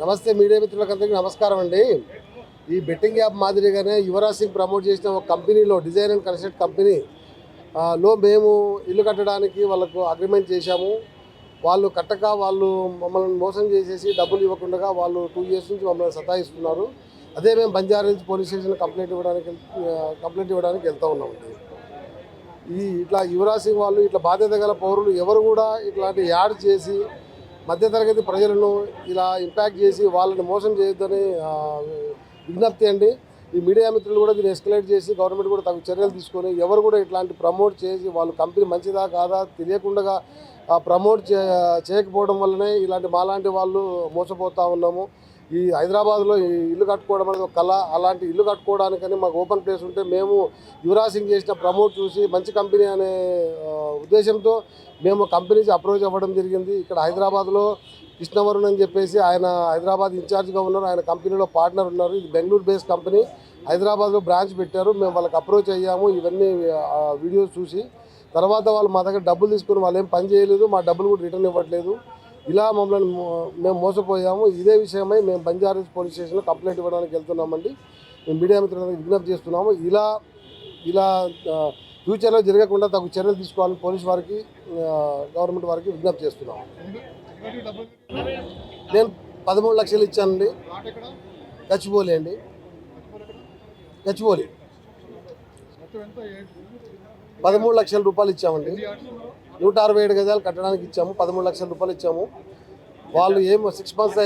నమస్తే మీడియా మిత్రులకందరికీ నమస్కారం అండి. ఈ బెట్టింగ్ యాప్ మాదిరిగానే యువరాజ్ సింగ్ ప్రమోట్ చేసిన ఒక కంపెనీలో డిజైన్ అండ్ కన్స్ట్రక్ట్ కంపెనీ లో మేము ఇల్లు కట్టడానికి వాళ్ళకు అగ్రిమెంట్ చేశాము. వాళ్ళు కట్టక వాళ్ళు మమ్మల్ని మోసం చేసేసి డబ్బులు ఇవ్వకుండా వాళ్ళు టూ ఇయర్స్ నుంచి మమ్మల్ని సతాయిస్తున్నారు. అదే మేము బంజారా పోలీస్ స్టేషన్ కంప్లైంట్ ఇవ్వడానికి కంప్లైంట్ ఇవ్వడానికి వెళ్తూ ఉన్నామండి ఈ ఇట్లా యువరాజ్ సింగ్ వాళ్ళు ఇట్లా బాధ్యత గల పౌరులు ఎవరు కూడా ఇట్లాంటి యాడ్ చేసి మధ్యతరగతి ప్రజలను ఇలా ఇంపాక్ట్ చేసి వాళ్ళని మోసం చేయొద్దని విజ్ఞప్తి అండి. ఈ మీడియా మిత్రులు కూడా దీన్ని ఎస్కలేట్ చేసి గవర్నమెంట్ కూడా తగు చర్యలు తీసుకొని ఎవరు కూడా ఇట్లాంటి ప్రమోట్ చేసి వాళ్ళు కంపెనీ మంచిదా కాదా తెలియకుండా ప్రమోట్ చే చేయకపోవడం వల్లనే ఇలాంటి మాలాంటి వాళ్ళు మోసపోతూ ఉన్నాము. ఈ హైదరాబాద్లో ఈ ఇల్లు కట్టుకోవడం అనేది ఒక కళ. అలాంటి ఇల్లు కట్టుకోవడానికని మాకు ఓపెన్ ప్లేస్ ఉంటే మేము యువరాజ్ సింగ్ చేసిన ప్రమోట్ చూసి మంచి కంపెనీ అనే ఉద్దేశంతో మేము కంపెనీకి అప్రోచ్ అవ్వడం జరిగింది. ఇక్కడ హైదరాబాద్లో కృష్ణవరుణ్ అని చెప్పేసి ఆయన హైదరాబాద్ ఇన్ఛార్జ్గా ఉన్నారు ఆయన కంపెనీలో పార్ట్నర్ ఉన్నారు. ఇది బెంగళూరు బేస్డ్ కంపెనీ. హైదరాబాద్లో బ్రాంచ్ పెట్టారు. మేము వాళ్ళకి అప్రోచ్ అయ్యాము. ఇవన్నీ వీడియోస్ చూసి తర్వాత వాళ్ళు మా దగ్గర డబ్బులు తీసుకుని వాళ్ళు ఏం పని చేయలేదు. మా డబ్బులు కూడా రిటర్న్ ఇవ్వట్లేదు. ఇలా మమ్మల్ని మేము మోసపోయాము. ఇదే విషయమై మేము బంజారాస్ పోలీస్ స్టేషన్లో కంప్లైంట్ ఇవ్వడానికి వెళ్తున్నామండి. మేము మీడియా మిత్రులకు విజ్ఞప్తి చేస్తున్నాము. ఇలా ఇలా ఫ్యూచర్లో జరగకుండా తగు చర్యలు తీసుకోవాలని పోలీస్ వారికి గవర్నమెంట్ వారికి విజ్ఞప్తి చేస్తున్నాము. నేను పదమూడు లక్షలు ఇచ్చానండి. గచ్చిపోలే అండి. గచ్చిపోలే పదమూడు లక్షల రూపాయలు ఇచ్చామండి. నూట అరవై ఏడు గజాలు కట్టడానికి ఇచ్చాము పదమూడు లక్షల రూపాయలు ఇచ్చాము. వాళ్ళు ఏం సిక్స్ మంత్స్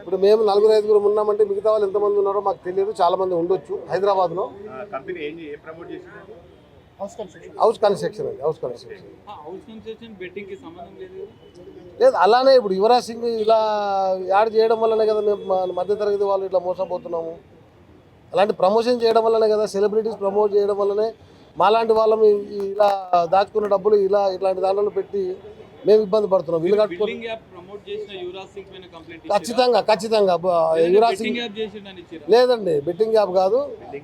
ఇప్పుడు మేము నలుగురు ఐదుగురు ఉన్నామంటే మిగతా వాళ్ళు ఎంతమంది ఉన్నారో మాకు తెలియదు చాలా మంది ఉండొచ్చు హైదరాబాద్లో. కంపెనీ ఏం ఏం ప్రమోట్ చేసింది? హౌస్ కన్స్ట్రక్షన్ అండి హౌస్ కన్స్ట్రక్షన్ హౌస్ కన్స్ట్రక్షన్ బెట్టింగ్కి సంబంధం లేదు అలానే ఇప్పుడు యువరాజ్ సింగ్ ఇలా యాడ్ చేయడం వల్లనే కదా మేము మధ్యతరగతి వాళ్ళు ఇట్లా మోసపోతున్నాము. అలాంటి ప్రమోషన్ చేయడం వల్లనే కదా సెలబ్రిటీస్ ప్రమోట్ చేయడం వల్లనే మాలాంటి వాళ్ళం ఇలా దాచుకున్న డబ్బులు ఇలా ఇట్లాంటి దాంట్లో పెట్టి మేము ఇబ్బంది పడుతున్నాం. వీళ్ళు కట్టుకొని బిల్డింగ్ యాప్ ప్రమోట్ చేసిన యువరాజ్ సింగ్ పైన కంప్లైంట్ ఖచ్చితంగా ఖచ్చితంగా. యువరాజ్ సింగ్ లేదండి బెట్టింగ్ యాప్ కాదు.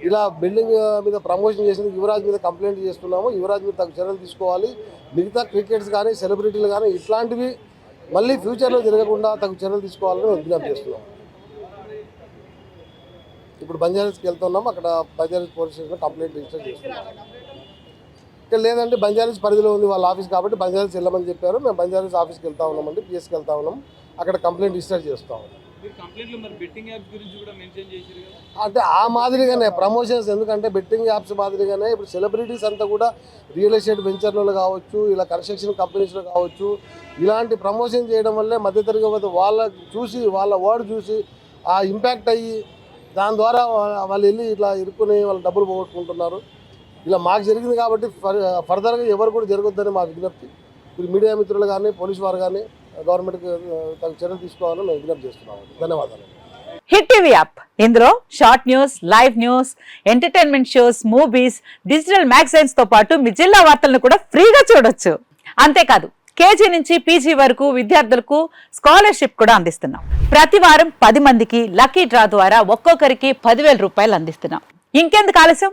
ఇలా బిల్డింగ్ మీద ప్రమోషన్ చేసిన యువరాజ్ మీద కంప్లైంట్ చేస్తున్నాము. యువరాజ్ మీద తగు చర్యలు తీసుకోవాలి. మిగతా క్రికెట్స్ కానీ సెలబ్రిటీలు కానీ ఇట్లాంటివి మళ్ళీ ఫ్యూచర్లో జరగకుండా తగు చర్యలు తీసుకోవాలని విజ్ఞప్తి చేస్తున్నాం. ఇప్పుడు బంజారాస్కి వెళ్తున్నాం. అక్కడ బంజారాస్ పోలీస్ స్టేషన్లో కంప్లైంట్ రిజిస్టర్ చేస్తున్నాం. ఇక్కడ లేదంటే బంజారాస్ పరిధిలో ఉంది వాళ్ళ ఆఫీస్ కాబట్టి బంజారాస్ వెళ్ళమని చెప్పారు. మేము బంజారాస్ ఆఫీస్కి వెళ్తా ఉన్నామండి పిఎస్కి వెళ్తా ఉన్నాం. అక్కడ కంప్లైంట్ రిజిస్టర్ చేస్తాం కదా? అంటే ఆ మాదిరిగానే ప్రమోషన్స్ ఎందుకంటే బెట్టింగ్ యాప్స్ మాదిరిగానే ఇప్పుడు సెలబ్రిటీస్ అంతా కూడా రియల్ ఎస్టేట్ వెంచర్లలో కావచ్చు ఇలా కన్స్ట్రక్షన్ కంపెనీస్లో కావచ్చు ఇలాంటి ప్రమోషన్ చేయడం వల్లే మధ్యతరగతి వాళ్ళ చూసి వాళ్ళ వర్డ్ చూసి ఆ ఇంపాక్ట్ అయ్యి దాని ద్వారా వాళ్ళు వెళ్ళి ఇట్లా ఇరుక్కుని వాళ్ళ డబ్బులు పోగొట్టుకుంటున్నారు. ఇలా మాకు జరిగింది కాబట్టి ఫర్ ఫర్దర్గా ఎవరు కూడా జరగొద్దని మా విజ్ఞప్తి. మీరు మీడియా మిత్రులు కానీ పోలీసు వారు కానీ గవర్నమెంట్కి ఆ, తగు చర్యలు తీసుకోవాలని మేము విజ్ఞప్తి చేస్తున్నాము. ధన్యవాదాలు. Hit TV app. ఇందులో short news live news entertainment shows movies digital మ్యాగజైన్స్తో పాటు మీ జిల్లా వార్తలను కూడా ఫ్రీగా చూడొచ్చు. అంతేకాదు కేజీ నుంచి పీజీ వరకు విద్యార్థులకు స్కాలర్షిప్ కూడా అందిస్తున్నాం. ప్రతి వారం పది మందికి లక్కీ డ్రా ద్వారా ఒక్కొక్కరికి పదివేల రూపాయలు అందిస్తున్నాం. ఇంకెందుకు ఆలస్యం?